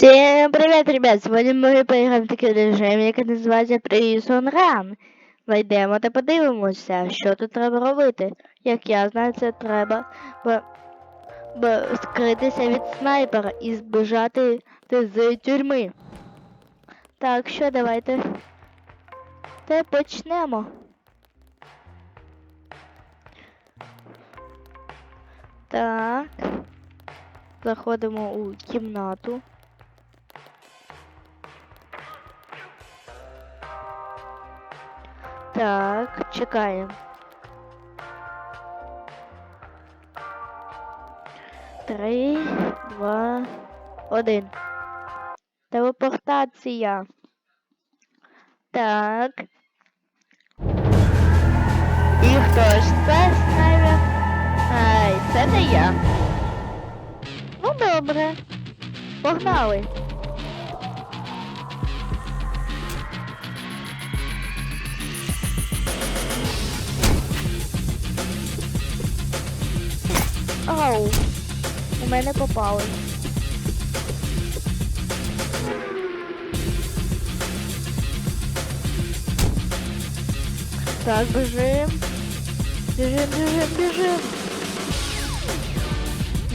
Всем привет, ребят! Сьогодні ми поіграємо в такий режим, який називається Prison Run. Зайдемо та подивимося, що тут треба робити. Як я знаю, це треба б, б, скритися від снайпера і збежати з тюрми. Так, що давайте. Та почнемо. Так. Заходимо у кімнату. Так, чекаємо. Три, два, один. Телепортація. Так. І хто ж це снайпер? Ай, це не я. Ну добре. Погнали. Ау, у мене попали. Так, біжим. Біжим, біжим, біжим.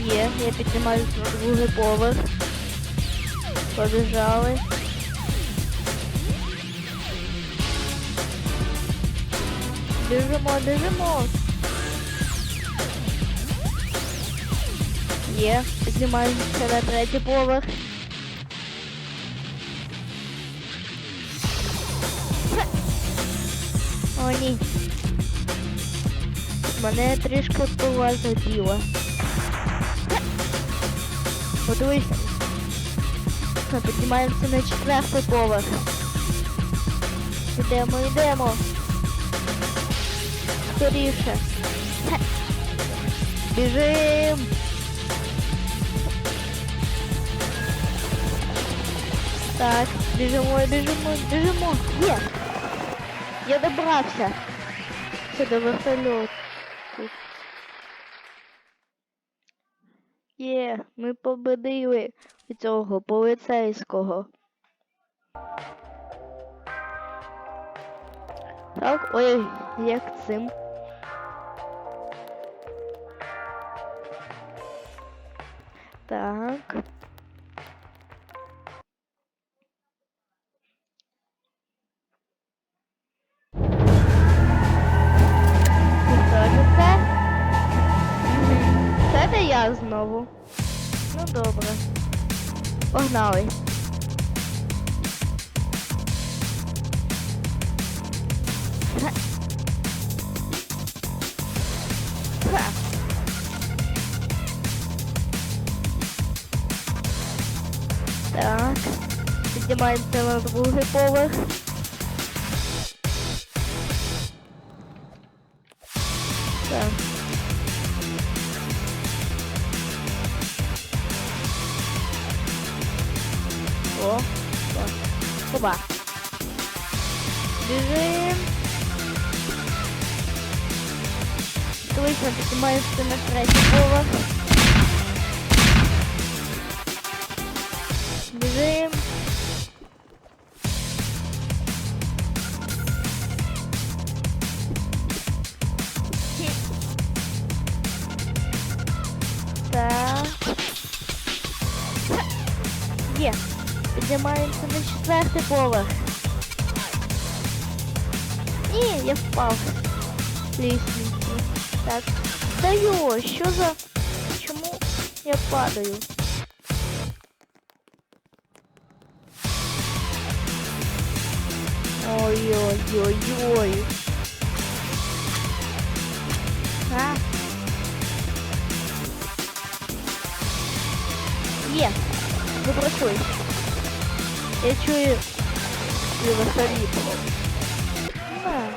Є, я піднімаюсь на другий поверх. Побіжали. Біжимо, біжимо. Є, піднімаємося на третій поверх. О, ні. Мене трішки пила заділа. Подивися. Ми піднімаємося на четвертий поверх. Ідемо, йдемо. Скоріше. Хе. Біжим. Так, біжимо, біжимо, біжимо. Є. Я добрався. Це до вертольоту. Є, ми победили цього поліцейського. Так, ой, як цим. Так. Це? Я знову. Ну добре. Погнали. Ха. Піднімаємося на другий поверх. Так. О, так. Хоба. Біжим. Точно піднімаємося на третій поверх. Є. Піднімаємося на четвертий поверх. Ні, я впав. з Лісниці. Так. Даю, що за... Чому я падаю? Ой-ой-ой-ой. А? Є. Вибросуй. Я чую вертоліт. На.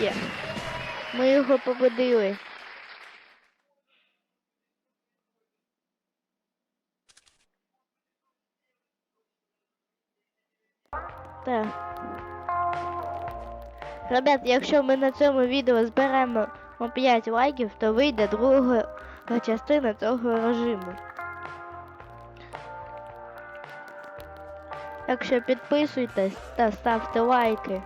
Є. Ми його победили. Так. Ребят, якщо ми на цьому відео зберемо 5 лайків, то вийде друга частина цього режиму. Так що підписуйтесь та ставте лайки.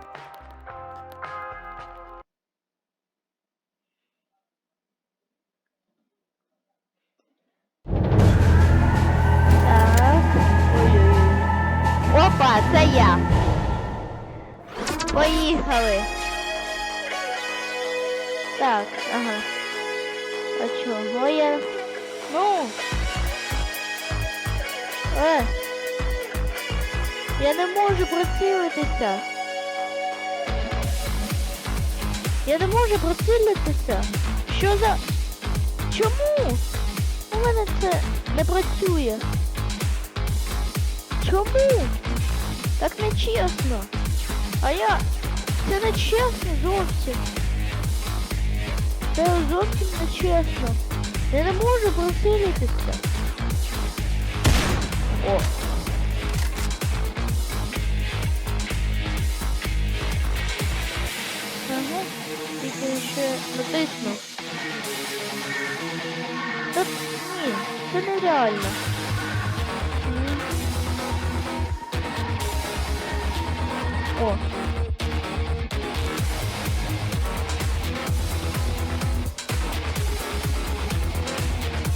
Так. Опа, це я. Поїхали. Так, ага. А чого я? Ну. Е. Я не можу прицілитися. Я не можу прицілитися. Що за... Чому? У мене це не працює. Чому? Так не чесно. А я... Це не чесно зовсім. Це зовсім не чесно. Я не можу прицілитися. О. Ага, тільки ще натисну. Та ні, це нереально. Ні. О.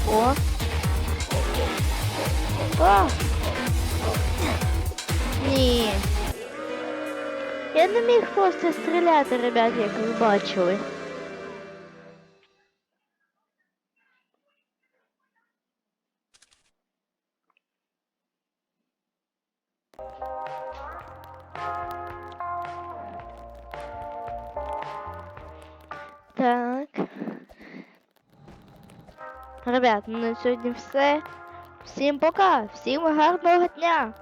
О. А. Я не міг просто стріляти, ребят, як ви бачили. Так. Ребят, ну на сьогодні все. Всім пока, всім гарного дня!